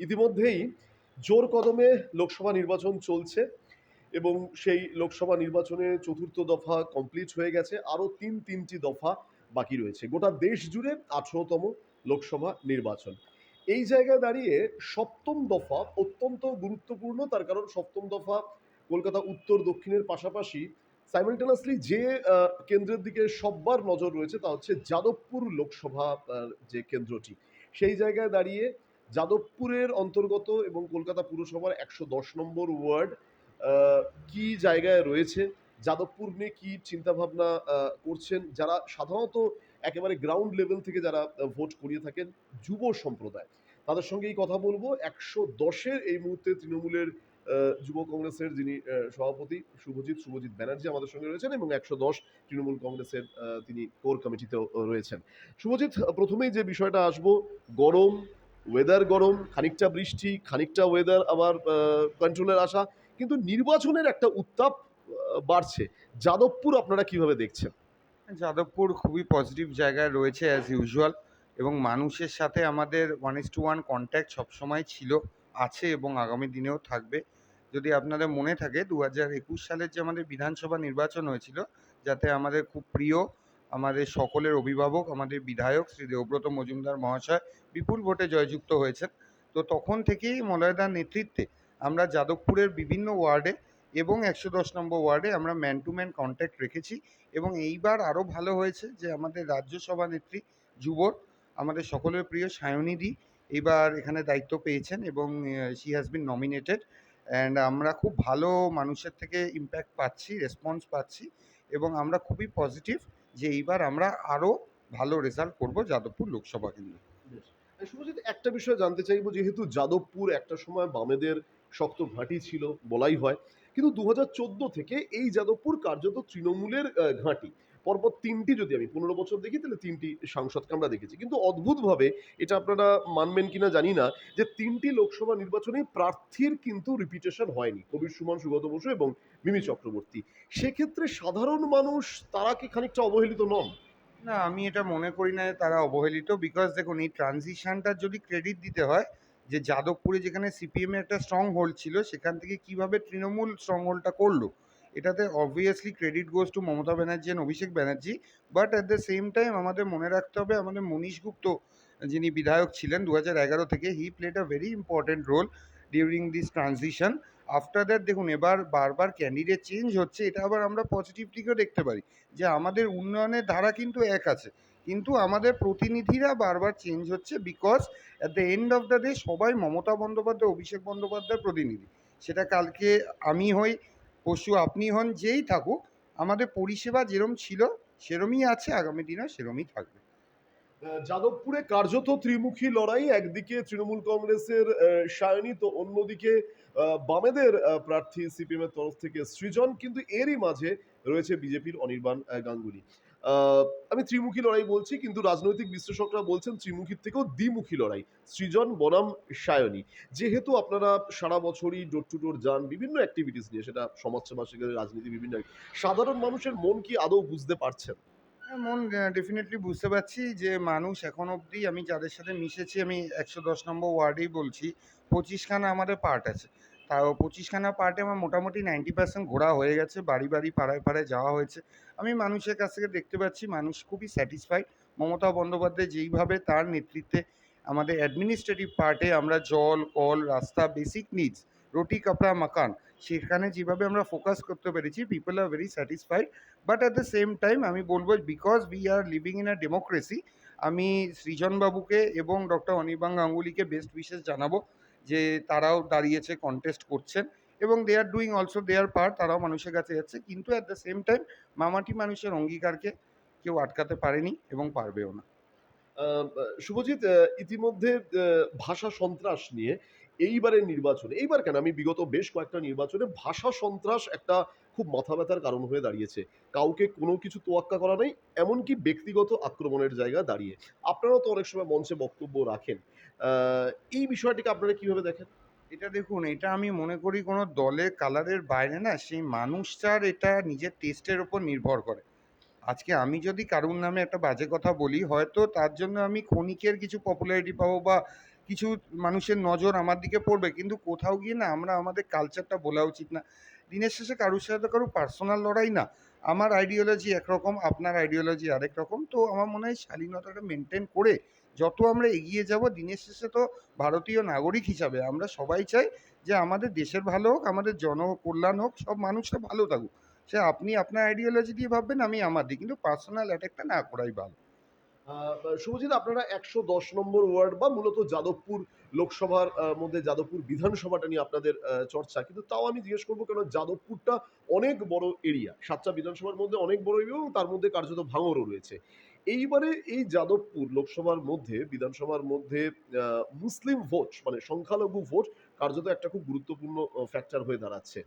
ইতিমধ্যেই জোর কদমে লোকসভা নির্বাচন চলছে এবং সেই লোকসভা নির্বাচনে চতুর্থ দফা কমপ্লিট হয়ে গেছে। আরও তিন তিনটি দফা বাকি রয়েছে। গোটা দেশ জুড়ে আঠেরোতম লোকসভা নির্বাচন। এই জায়গায় দাঁড়িয়ে সপ্তম দফা অত্যন্ত গুরুত্বপূর্ণ। তার কারণ সপ্তম দফা কলকাতা, উত্তর, দক্ষিণের পাশাপাশি সাইমেলটেনাসলি যে কেন্দ্রের দিকে সববার নজর রয়েছে তা হচ্ছে যাদবপুর লোকসভা যে কেন্দ্রটি। সেই জায়গায় দাঁড়িয়ে যাদবপুরের অন্তর্গত এবং কলকাতা পুরসভার একশো দশ নম্বর ওয়ার্ড কি জায়গায় রয়েছে? যাদবপুর নিয়ে কি চিন্তাভাবনা করছেন? যারা সাধারণত একেবারে গ্রাউন্ড লেভেল থেকে যারা ভোট করিয়ে থাকেন, যুব সম্প্রদায়, তাদের সঙ্গে এই কথা বলব। একশো দশের এই মুহূর্তে তৃণমূলের যুব কংগ্রেসের যিনি সভাপতি শুভজিৎ শুভজিৎ ব্যানার্জি আমাদের সঙ্গে রয়েছেন এবং একশো দশ তৃণমূল কংগ্রেসের তিনি কোর কমিটিতেও রয়েছেন। শুভজিৎ, প্রথমেই যে বিষয়টা আসব, গরম ওয়েদার গরম, খানিকটা বৃষ্টি, খানিকটা ওয়েদার আবার কন্ট্রোলের আসা কিন্তু নির্বাচনের একটা উত্তাপ বাড়ছে। যাদবপুর আপনারা কীভাবে দেখছেন? যাদবপুর খুবই পজিটিভ জায়গায় রয়েছে অ্যাজ ইউজুয়াল এবং মানুষের সাথে আমাদের one is to one contact সবসময় ছিল, আছে এবং আগামী দিনেও থাকবে। যদি আপনাদের মনে থাকে, দু হাজার একুশ সালের যে আমাদের বিধানসভা নির্বাচন হয়েছিল, যাতে আমাদের খুব প্রিয় আমাদের সকলের অভিভাবক, আমাদের বিধায়ক শ্রী দেবব্রত মজুমদার মহাশয় বিপুল ভোটে জয়যুক্ত হয়েছেন। তো তখন থেকেই মলয়দার নেতৃত্বে আমরা যাদবপুরের বিভিন্ন ওয়ার্ডে এবং একশো দশ নম্বর ওয়ার্ডে আমরা ম্যান টু ম্যান কন্ট্যাক্ট রেখেছি এবং এইবার আরও ভালো হয়েছে যে আমাদের রাজ্য সভানেত্রী যুবর, আমাদের সকলের প্রিয় সায়নিধি এবার এখানে দায়িত্ব পেয়েছেন এবং she has been nominated and আমরা খুব ভালো মানুষের থেকে ইম্প্যাক্ট পাচ্ছি রেসপন্স পাচ্ছি এবং আমরা খুবই পজিটিভ যে এইবার আমরা আরও ভালো রেজাল্ট করব যাদবপুর লোকসভা কেন্দ্রে। শুভজিৎ, একটা বিষয় জানতে চাইব, যেহেতু যাদবপুর একটা সময় বামেদের শক্ত ঘাঁটি ছিল, বলাই হয়। কিন্তু দু হাজার চোদ্দ থেকে এই যাদবপুর কার্যত তৃণমূলের ঘাঁটি। পরপর তিনটি যদি আমি, পনেরো বছর দেখি, তাহলে তিনটি সাংসদকে আমরা দেখেছি। কিন্তু অদ্ভুতভাবে এটা আপনারা মানবেন কিনা জানি না, যে তিনটি লোকসভা নির্বাচনে প্রার্থীর কিন্তু রিপিটেশন হয়নি। কবির, সুমন সুগত বসু এবং মিমি চক্রবর্তী। সেক্ষেত্রে সাধারণ মানুষ তারা কি খানিকটা অবহেলিত নন? না, আমি এটা মনে করি না তারা অবহেলিত বিকজ দেখুন, এই ট্রানজিশনটার যদি ক্রেডিট দিতে হয়, যে যাদবপুরে যেখানে সিপিএমের একটা স্ট্রং হোল্ড ছিল, সেখান থেকে কীভাবে তৃণমূল স্ট্রং হোল্ডটা করল? এটাতে obviously credit goes to Mamata Banerjee and Abhishek Banerjee but at the same time আমাদের মনে রাখতে হবে আমাদের মনীশ গুপ্ত যিনি বিধায়ক ছিলেন দু এগারো থেকে he played a very important role during this transition after that দেখুন, এবার বারবার ক্যান্ডিডেট চেঞ্জ হচ্ছে, এটা আবার আমরা পজিটিভ দিকেও দেখতে পারি যে আমাদের উন্নয়নের ধারা কিন্তু এক আছে, কিন্তু আমাদের প্রতিনিধিরা বারবার চেঞ্জ হচ্ছে because at the end of the day সবাই মমতা বন্দ্যোপাধ্যায়, অভিষেক বন্দ্যোপাধ্যায়ের প্রতিনিধি। সেটা কালকে আমি হই পরশু আপনি হন যেই থাকুক, আমাদের পরিষেবা যেরম ছিল, সেরমই আছে, আগামী দিনেও সেরমই থাকবে। যাদবপুরে কার্যত ত্রিমুখী লড়াই, একদিকে তৃণমূল কংগ্রেসের সায়নী, তো অন্যদিকে বামেদের প্রার্থী সিপিএম এর তরফ থেকে সৃজন, কিন্তু এরই মাঝে রয়েছে বিজেপির অনির্বাণ গাঙ্গুলি। আমি ত্রিমুখী লড়াই বলছি, কিন্তু রাজনৈতিক বিশ্লেষকরা বলছেন ত্রিমুখীর থেকেও দ্বিমুখী লড়াই। সৃজন, বনাম, সায়নী। যেহেতু আপনারা সারা বছরই ডোর টু ডোর যান, বিভিন্ন অ্যাক্টিভিটিস নিয়ে, সেটা সমাজসেবা, সেখানে রাজনীতি, বিভিন্ন। সাধারণ মানুষের মন কি আদৌ বুঝতে পারছেন? হ্যাঁ, মন ডেফিনেটলি বুঝতে পারছি যে মানুষ এখন অবধি আমি যাদের সাথে মিশেছি আমি একশো দশ নম্বর ওয়ার্ডেই বলছি পঁচিশখানা আমাদের পার্ট আছে। তাও পঁচিশখানা পার্টে আমার মোটামুটি নাইনটি পার্সেন্ট ঘোরা হয়ে গেছে বাড়ি বাড়ি পাড়ায় পাড়ায় যাওয়া হয়েছে। আমি মানুষের কাছ থেকে দেখতে পাচ্ছি মানুষ খুবই স্যাটিসফাইড মমতা বন্দ্যোপাধ্যায় যেইভাবে তার নেতৃত্বে আমাদের অ্যাডমিনিস্ট্রেটিভ পার্টে আমরা জল কল রাস্তা বেসিক নিডস রুটি কাপড়া মাকান সেখানে যেভাবে আমরা ফোকাস করতে পেরেছি people are very satisfied but at the same time আমি বলব because we are living in a democracy আমি সৃজনবাবুকে এবং ডক্টর অনির্বাণ গাঙ্গুলিকে বেস্ট উইশেস জানাব যে তারাও দাঁড়িয়েছে কন্টেস্ট করছেন এবং they are doing also their part তারাও মানুষের কাছে যাচ্ছে, কিন্তু অ্যাট দ্য সেম টাইম মামাটি মানুষের অঙ্গীকারকে কেউ আটকাতে পারেনি এবং পারবেও না। শুভজিৎ ইতিমধ্যে ভাষা সন্ত্রাস নিয়ে এইবারের নির্বাচনে, এইবার কেন? আমি বিগত বেশ কয়েকটা নির্বাচনে ভাষা সন্ত্রাস একটা খুব মাথা ব্যথার কারণ হয়ে দাঁড়িয়েছে। কাউকে কোনো কিছু তোয়াক্কা করা নেই, এমনকি ব্যক্তিগত আক্রমণের জায়গা দাঁড়িয়ে। আপনারাও তো অনেক সময় মঞ্চে বক্তব্য রাখেন। এই বিষয়টিকে আপনারা কীভাবে দেখেন? এটা দেখুন, এটা আমি মনে করি কোনো দলের কালারের বাইরে না, সেই মানুষটার এটা নিজের টেস্টের ওপর নির্ভর করে। আজকে আমি যদি কারুর নামে একটা বাজে কথা বলি, হয়তো তার জন্য আমি ক্ষণিকের কিছু পপুলারিটি পাবো বা কিছু মানুষের নজর আমার দিকে পড়বে, কিন্তু কোথাও গিয়ে না আমরা আমাদের কালচারটা বলা উচিত না। দিনের শেষে কারোর সাথে কারও পার্সোনাল লড়াই না। আমার আইডিওলজি একরকম, আপনার আইডিওলজি আরেক রকম। তো আমার মনে হয় শালীনতাটা মেনটেন করে যত আমরা এগিয়ে যাব, দিনের শেষে তো ভারতীয় নাগরিক হিসাবে আমরা সবাই চাই যে আমাদের দেশের ভালো হোক, আমাদের জনকল্যাণ হোক, সব মানুষরা ভালো থাকুক। সে আপনি আপনার আইডিওলজি দিয়ে ভাববেন, আমি আমার দিই কিন্তু পার্সোনাল অ্যাটাকটা না করাই ভালো। শুভজিৎ, আপনারা একশো দশ নম্বর ওয়ার্ড বা মূলত যাদবপুর লোকসভার মধ্যে যাদবপুর বিধানসভাটা নিয়ে আপনাদের চর্চা। কিন্তু তাও আমি জিজ্ঞেস করব কেন যাদবপুরটা অনেক বড় এরিয়া। সাতটা বিধানসভার মধ্যে অনেক বড় এরিয়া এবং তার মধ্যে কার্যত ভাঙরও রয়েছে। এইবারে এই যাদবপুর লোকসভার মধ্যে, বিধানসভার মধ্যে মুসলিম ভোট মানে সংখ্যালঘু ভোট কার্যত একটা খুব গুরুত্বপূর্ণ ফ্যাক্টর হয়ে দাঁড়াচ্ছে।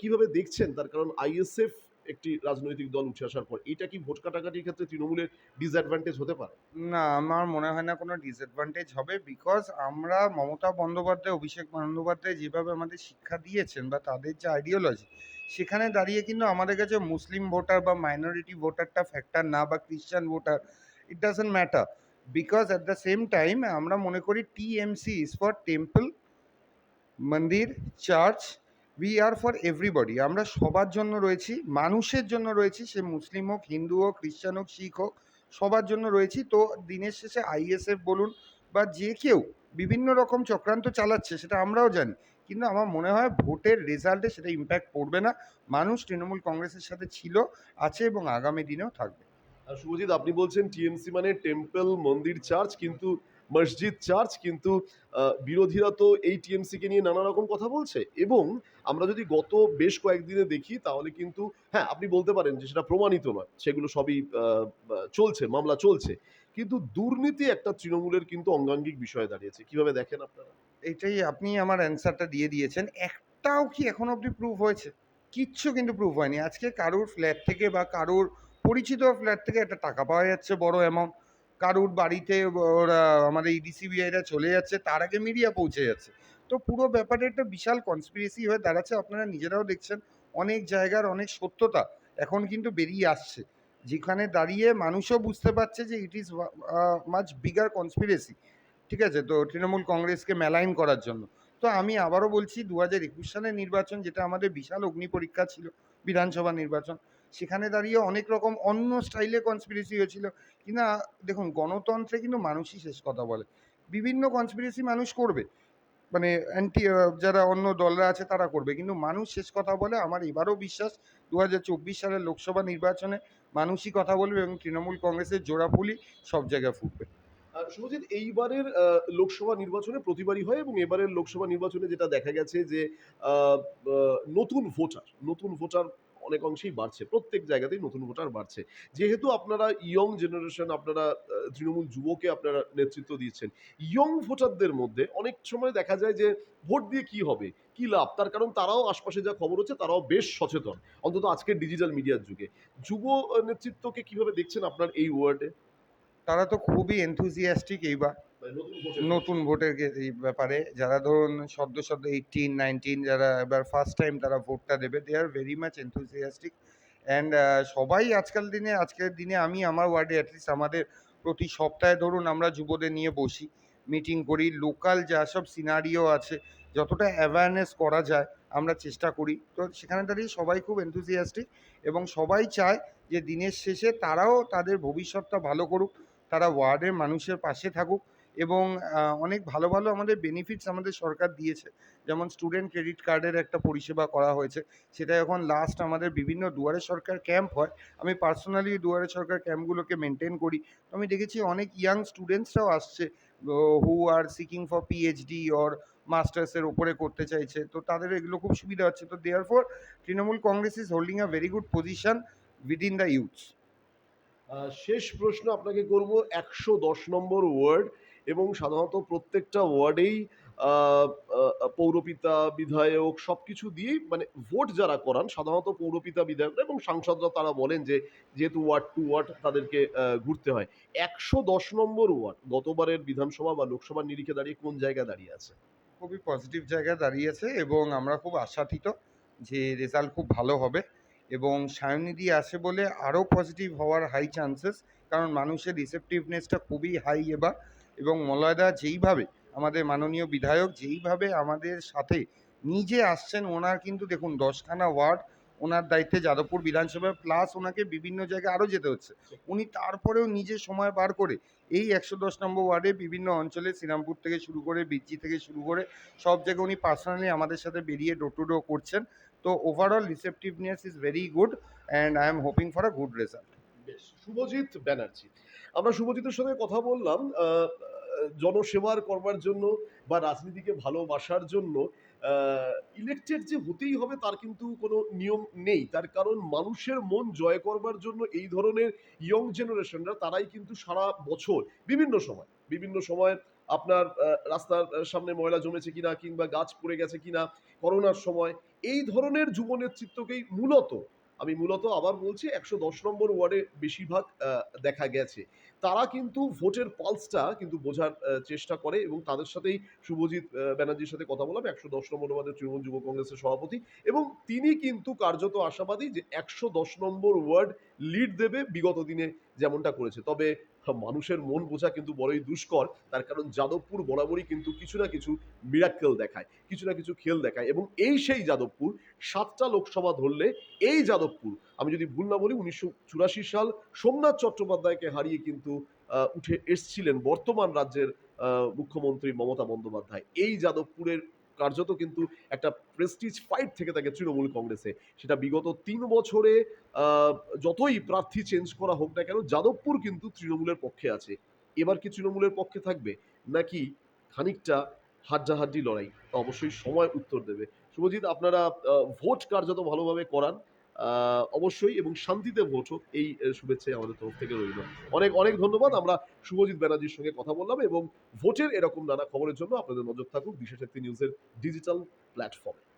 কীভাবে দেখছেন? তার কারণ আইএসএফ একটি রাজনৈতিক দল উঠে আসার পর, এটা কি ভোট কাটাকাটির ক্ষেত্রে তৃণমূলের ডিসঅ্যাডভান্টেজ হতে পারে? না, আমার মনে হয় না কোনো ডিসঅ্যাডভান্টেজ হবে বিকজ আমরা মমতা বন্দ্যোপাধ্যায়, অভিষেক বন্দ্যোপাধ্যায় যেভাবে আমাদের শিক্ষা দিয়েছেন বা তাদের যে আইডিওলজি সেখানে দাঁড়িয়ে কিন্তু আমাদের কাছে মুসলিম ভোটার বা মাইনরিটি ভোটারটা ফ্যাক্টর না বা খ্রিস্টান voter it doesn't matter because at the same time আমরা মনে করি টিএমসি ইজ ফর টেম্পল মন্দির church we are for everybody আমরা সবার জন্য রয়েছি, মানুষের জন্য রয়েছি, সে মুসলিম হোক, হিন্দু হোক, খ্রিস্টান হোক, শিখ হোক, সবার জন্য রয়েছি। তো দিনের শেষে আইএসএফ বলুন বা যে কেউ বিভিন্ন রকম চক্রান্ত চালাচ্ছে, সেটা আমরাও জানি। কিন্তু আমার মনে হয় ভোটের রেজাল্টে সেটা ইম্প্যাক্ট পড়বে না। মানুষ তৃণমূল কংগ্রেসের সাথে ছিল, আছে এবং আগামী দিনেও থাকবে। আর শুভজিৎ, আপনি বলছেন টিএমসি মানে টেম্পল মন্দির চার্চ কিন্তু মসজিদ, চার্চ, কিন্তু বিরোধীরা তো এই টিএমসি কে নিয়ে নানা রকম কথা বলছে। এবং আমরা যদি গত বেশ কয়েকদিনে দেখি, তাহলে কিন্তু হ্যাঁ আপনি বলতে পারেন যে সেটা প্রমাণিত নয়। সেগুলো সবই চলছে, মামলা চলছে। কিন্তু দুর্নীতি একটা তৃণমূলের কিন্তু অঙ্গাঙ্গিক বিষয়ে দাঁড়িয়েছে। কীভাবে দেখেন আপনারা? এটাই আপনি আমার অ্যান্সারটা দিয়ে দিয়েছেন। একটাও কি এখন অবধি প্রুফ হয়েছে? কিচ্ছু কিন্তু প্রুফ হয়নি। আজকে কারোর ফ্ল্যাট থেকে বা কারোর পরিচিত ফ্ল্যাট থেকে একটা টাকা পাওয়া যাচ্ছে বড় অ্যামাউন্ট কারোর বাড়িতে ওরা আমাদের ইডিসিবিআইরা চলে যাচ্ছে, তার আগে মিডিয়া পৌঁছে যাচ্ছে। তো পুরো ব্যাপারটা একটা বিশাল কনস্পিরেসি হয়ে দাঁড়াচ্ছে, আপনারা নিজেরাও দেখছেন, অনেক জায়গার অনেক সত্যতা এখন কিন্তু বেরিয়ে আসছে। যেখানে দাঁড়িয়ে মানুষও বুঝতে পারছে যে it is much bigger conspiracy ঠিক আছে? তো তৃণমূল কংগ্রেসকে মেলাইন করার জন্য। তো আমি আবারও বলছি দু হাজার একুশ সালের নির্বাচন, যেটা আমাদের বিশাল অগ্নি পরীক্ষা ছিল, বিধানসভা নির্বাচন সেখানে দাঁড়িয়ে অনেক রকম অন্য স্টাইলে কনস্পিরেসি হয়েছিল। কিন্তু আ, দেখুন গণতন্ত্রে কিন্তু মানুষই শেষ কথা বলে। বিভিন্ন কনস্পিরেসি মানুষ করবে। মানে অ্যান্টি যারা অন্য দলরা আছে তারা করবে। কিন্তু মানুষ শেষ কথা বলে আমার এবারও বিশ্বাস দু হাজার চব্বিশ সালের লোকসভা নির্বাচনে মানুষই কথা বলবে এবং তৃণমূল কংগ্রেসের জোড়াফুলি সব জায়গায় ফুটবে। শুভজিৎ এইবারের লোকসভা নির্বাচনে প্রতিবারই হয় এবং এবারের লোকসভা নির্বাচনে যেটা দেখা গেছে যে নতুন ভোটার নতুন ভোটার অনেক অংশেই বাড়ছে, প্রত্যেক জায়গাতেই নতুন ভোটার বাড়ছে। যেহেতু আপনারা ইয়ং জেনারেশন আপনারা তৃণমূল যুবকে আপনারা নেতৃত্ব দিচ্ছেন ইয়ং ভোটারদের মধ্যে অনেক সময় দেখা যায় যে ভোট দিয়ে কি হবে, কি লাভ? তার কারণ তারাও আশপাশে যা খবর হচ্ছে তারাও বেশ সচেতন, অন্তত আজকের ডিজিটাল মিডিয়ার যুগে। যুব নেতৃত্বকে কীভাবে দেখছেন আপনার এই ওয়ার্ডে তারা তো খুবই এনথুজিয়াস্টিক এইবার। নতুন ভোটের ব্যাপারে যারা ধরুন সদ্য সদ্য এইটিন নাইনটিন যারা এবার ফার্স্ট টাইম তারা ভোটটা দেবে they are very much enthusiastic and সবাই আজকাল দিনে, আজকের দিনে আমি আমার ওয়ার্ডে অ্যাটলিস্ট আমাদের প্রতি সপ্তাহে ধরুন আমরা যুবদের নিয়ে বসি মিটিং করি লোকাল যা সব সিনারিও আছে, যতটা অ্যাওয়ারনেস করা যায়, আমরা চেষ্টা করি। তো সেখানে দাঁড়িয়ে সবাই খুব এনথুজিয়াস্টিক এবং সবাই চায় যে দিনের শেষে তারাও তাদের ভবিষ্যৎটা ভালো করুক, তারা ওয়ার্ডের মানুষের পাশে থাকুক। এবং অনেক ভালো ভালো আমাদের বেনিফিটস আমাদের সরকার দিয়েছে। যেমন স্টুডেন্ট ক্রেডিট কার্ডের একটা পরিষেবা করা হয়েছে। সেটা এখন লাস্ট আমাদের বিভিন্ন দুয়ারে সরকার ক্যাম্প হয়। আমি পার্সোনালি দুয়ারে সরকার ক্যাম্পগুলোকে মেনটেন করি। আমি দেখেছি অনেক ইয়াং স্টুডেন্টসরাও আসছে হু আর সিকিং ফর পিএইচডি অর মাস্টার্সের ওপরে করতে চাইছে। তো তাদের এগুলো খুব সুবিধা হচ্ছে। তো there for Trinamool Congress is holding a very good position within the youths শেষ প্রশ্ন আপনাকে করব। একশো দশ নম্বর ওয়ার্ড এবং সাধারণত প্রত্যেকটা ওয়ার্ডেই পৌরপিতা, বিধায়ক সব কিছু দিয়েই মানে ভোট যারা করান, সাধারণত পৌরপিতা, বিধায়করা এবং সাংসদরা তারা বলেন যে, যেহেতু ওয়ার্ড টু ওয়ার্ড তাদেরকে ঘুরতে হয়। একশো দশ নম্বর ওয়ার্ড গতবারের বিধানসভা বা লোকসভার নিরিখে দাঁড়িয়ে কোন জায়গায় দাঁড়িয়ে আছে? খুবই পজিটিভ জায়গায় দাঁড়িয়েছে এবং আমরা খুব আশাতীত যে রেজাল্ট খুব ভালো হবে এবং সায়নিধি আসে বলে আরও পজিটিভ হওয়ার হাই চান্সেস কারণ মানুষের রিসেপটিভনেসটা খুবই হাই এবার। এবং মলয়দা যেইভাবে, আমাদের মাননীয় বিধায়ক যেইভাবে আমাদের সাথে নিজে আসছেন, ওনার কিন্তু দেখুন দশখানা ওয়ার্ড, ওনার দায়িত্বে যাদবপুর বিধানসভায় প্লাস ওনাকে বিভিন্ন জায়গায় আরও যেতে হচ্ছে। উনি তারপরেও নিজে সময় বার করে এই একশো দশ নম্বর ওয়ার্ডে বিভিন্ন অঞ্চলে, শ্রীরামপুর থেকে শুরু করে বিচ্ছি থেকে শুরু করে, সব জায়গায় উনি পার্সোনালি আমাদের সাথে বেরিয়ে ডোর টু ডোর করছেন। তো overall receptiveness is very good and I am hoping for a good result বেশ, শুভজিৎ ব্যানার্জি। আমরা শুভজিতের সঙ্গে কথা বললাম জনসেবার করবার জন্য বা রাজনীতিকে ভালোবাসার জন্য ইলেকটেড যে হতেই হবে তার কিন্তু কোনো নিয়ম নেই। তার কারণ মানুষের মন জয় করবার জন্য এই ধরনের ইয়ং জেনারেশনরা তারাই কিন্তু সারা বছর, বিভিন্ন সময় বিভিন্ন সময় আপনার রাস্তার সামনে ময়লা জমেছে কিনা কিংবা গাছ পড়ে গেছে কিনা, করোনার সময়, এই ধরনের যুব নেতৃত্বকেই মূলত আমি মূলত আবার বলছি একশো দশ নম্বর ওয়ার্ডে বেশিরভাগ দেখা গেছে। তারা কিন্তু ভোটের পালসটা কিন্তু বোঝার চেষ্টা করে এবং তাদের সাথেই শুভজিৎ ব্যানার্জির সাথে কথা বললাম, একশো দশ নম্বর ওয়ার্ডের তৃণমূল যুব কংগ্রেসের সভাপতি এবং তিনি কিন্তু কার্যত আশাবাদী যে একশো দশ নম্বর ওয়ার্ড লিড দেবে বিগত দিনে যেমনটা করেছে। তবে মানুষের মন বোঝা কিন্তু বড়ই দুষ্কর। তার কারণ যাদবপুর বরাবরই কিন্তু কিছু না কিছু মিরাক্কেল দেখায়, কিছু না কিছু খেল দেখায় এবং এই সেই যাদবপুর সাতটা লোকসভা ধরলে এই যাদবপুর, আমি যদি ভুল না বলি উনিশশো চুরাশি সাল সোমনাথ চট্টোপাধ্যায়কে হারিয়ে কিন্তু উঠে এসছিলেন বর্তমান রাজ্যের মুখ্যমন্ত্রী মমতা বন্দ্যোপাধ্যায়। এই যাদবপুরের কার্যত কিন্তু একটা প্রেস্টিজ ফাইট থেকে থাকে তৃণমূল কংগ্রেসে। সেটা বিগত তিন বছরে যতই প্রার্থী চেঞ্জ করা হোক না কেন, যাদবপুর কিন্তু তৃণমূলের পক্ষে আছে। এবার কি তৃণমূলের পক্ষে থাকবে? নাকি খানিকটা হাড্ডাহাড্ডি লড়াই? অবশ্যই সময় উত্তর দেবে। শুভজিৎ, আপনারা ভোট কার্যত ভালোভাবে করান। অবশ্যই এবং শান্তিতে ভোট হোক এই শুভেচ্ছাই আমাদের তরফ থেকে রইল। অনেক অনেক ধন্যবাদ। আমরা শুভজিৎ ব্যানার্জির সঙ্গে কথা বললাম এবং ভোটের এরকম নানা খবরের জন্য আপনাদের নজর থাকুক বিশেষ একটি নিউজের ডিজিটাল প্ল্যাটফর্মে